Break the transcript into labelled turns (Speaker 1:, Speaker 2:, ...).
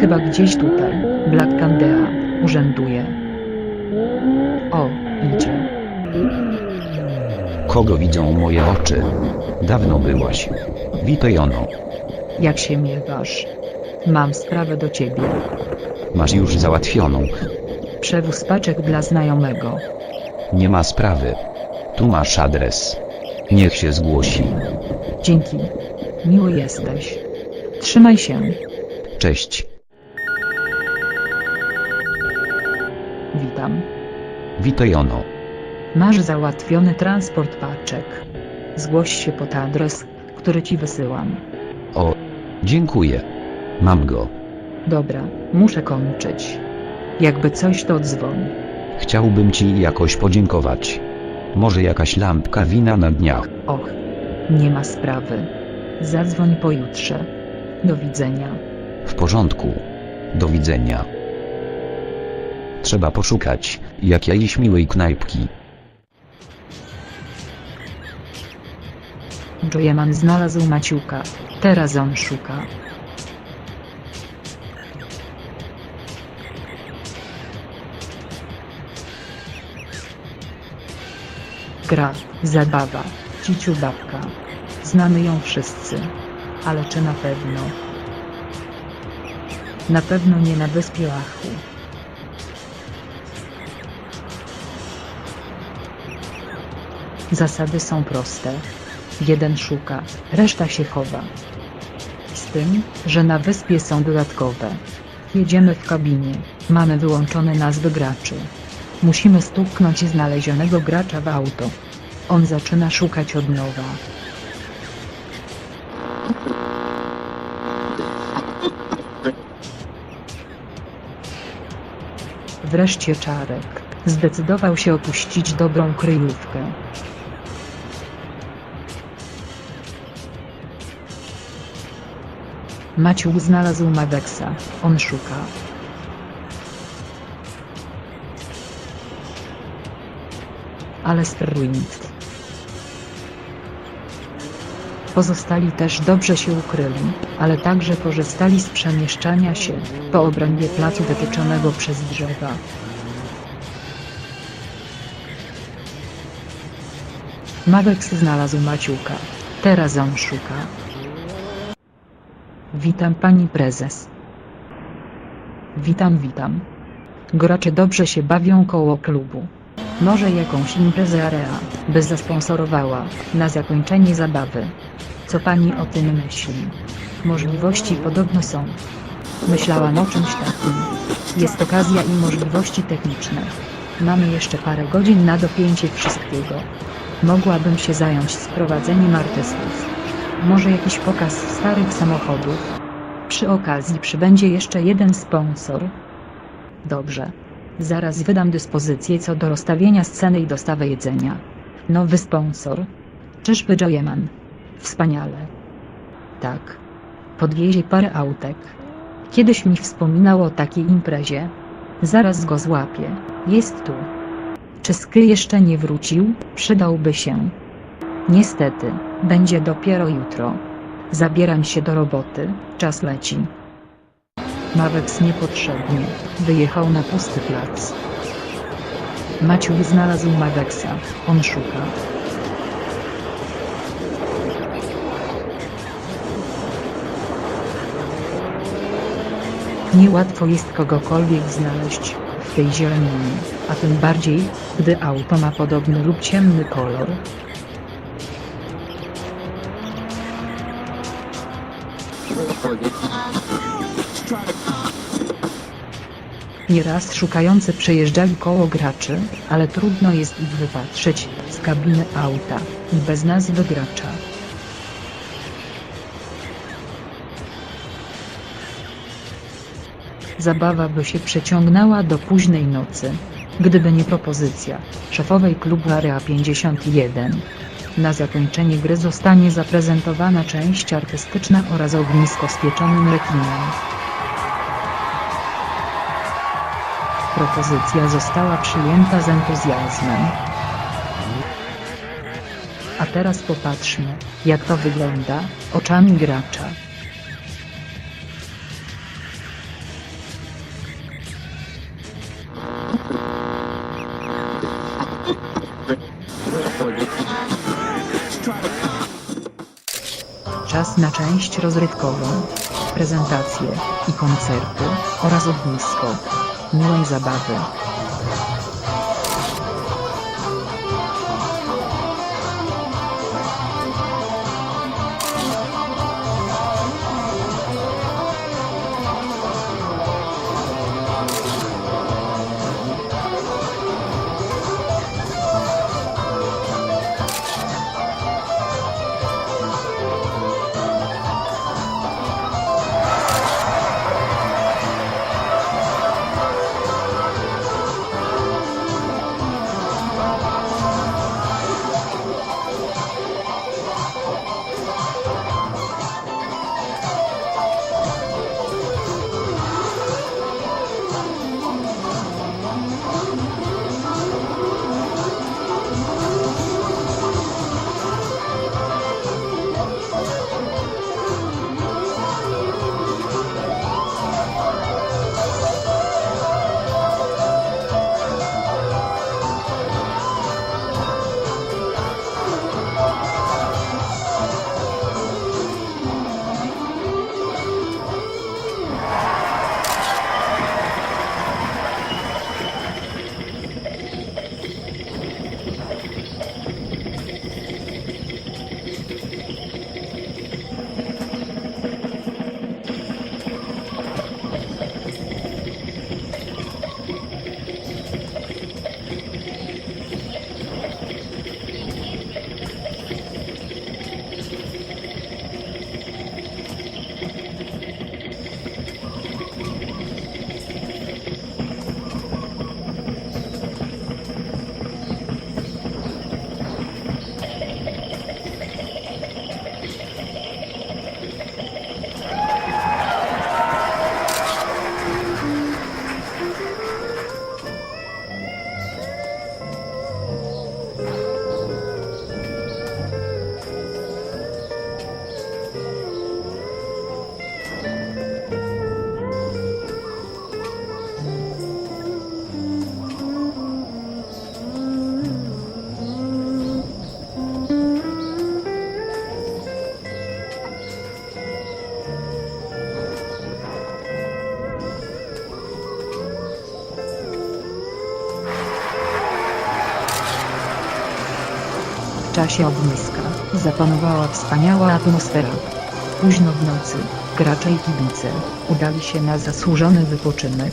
Speaker 1: Chyba gdzieś tutaj. Black Candea urzęduje. O, idzie.
Speaker 2: Kogo widzą moje oczy? Dawno byłaś. Witaj.
Speaker 1: Jak się miewasz? Mam sprawę do ciebie.
Speaker 2: Masz już załatwioną.
Speaker 1: Przewóz paczek dla znajomego.
Speaker 2: Nie ma sprawy. Tu masz adres. Niech się zgłosi.
Speaker 1: Dzięki. Miły jesteś. Trzymaj się.
Speaker 2: Cześć.
Speaker 1: Witam.
Speaker 2: Witaj ono.
Speaker 1: Masz załatwiony transport paczek. Zgłoś się pod adres, który ci wysyłam.
Speaker 2: O. Dziękuję. Mam go.
Speaker 1: Dobra, muszę kończyć. Jakby coś to dzwoń.
Speaker 2: Chciałbym ci jakoś podziękować. Może jakaś lampka wina na dniach.
Speaker 1: Och, nie ma sprawy. Zadzwoń pojutrze. Do widzenia.
Speaker 2: W porządku. Do widzenia. Trzeba poszukać jakiejś miłej knajpki.
Speaker 1: Joyeman znalazł Maciuka. Teraz on szuka. Gra, zabawa, ciciu babka. Znamy ją wszyscy. Ale czy na pewno? Na pewno nie na wyspie Achu. Zasady są proste. Jeden szuka, reszta się chowa. Z tym, że na wyspie są dodatkowe. Jedziemy w kabinie, mamy wyłączone nazwy graczy. Musimy stuknąć znalezionego gracza w auto. On zaczyna szukać od nowa. Wreszcie Czarek zdecydował się opuścić dobrą kryjówkę. Maciuł znalazł Madeksa. On szuka. Ale Spruint. Pozostali też dobrze się ukryli, ale także korzystali z przemieszczania się po obrębie placu wytyczonego przez drzewa. Madeks znalazł Maciuka. Teraz on szuka. Witam pani prezes. Witam, witam. Gracze dobrze się bawią koło klubu. Może jakąś imprezę area by zasponsorowała na zakończenie zabawy. Co pani o tym myśli? Możliwości podobno są. Myślałam o czymś takim. Jest okazja i możliwości techniczne. Mamy jeszcze parę godzin na dopięcie wszystkiego. Mogłabym się zająć sprowadzeniem artystów. Może jakiś pokaz starych samochodów? Przy okazji przybędzie jeszcze jeden sponsor. Dobrze. Zaraz wydam dyspozycję co do rozstawienia sceny i dostawy jedzenia. Nowy sponsor. Czyżby Joyeman? Wspaniale. Tak. Podwiezie parę autek. Kiedyś mi wspominał o takiej imprezie. Zaraz go złapię. Jest tu. Czy Sky jeszcze nie wrócił? Przydałby się. Niestety, będzie dopiero jutro. Zabieram się do roboty, czas leci. Mawex niepotrzebnie, wyjechał na pusty plac. Maciuj znalazł Mawexa, on szuka. Niełatwo jest kogokolwiek znaleźć w tej zieleninie, a tym bardziej, gdy auto ma podobny lub ciemny kolor. Nieraz szukający przejeżdżali koło graczy, ale trudno jest ich wypatrzeć z kabiny auta i bez nazwy gracza. Zabawa by się przeciągnęła do późnej nocy, gdyby nie propozycja szefowej klubu Area 51. Na zakończenie gry zostanie zaprezentowana część artystyczna oraz ognisko z pieczonym rekinem. Propozycja została przyjęta z entuzjazmem. A teraz popatrzmy, jak to wygląda, oczami gracza. Czas na część rozrywkową, prezentacje i koncerty oraz ognisko. Miłej zabawy. Czasie ogniska zapanowała wspaniała atmosfera. Późno w nocy, gracze i kibice udali się na zasłużony wypoczynek,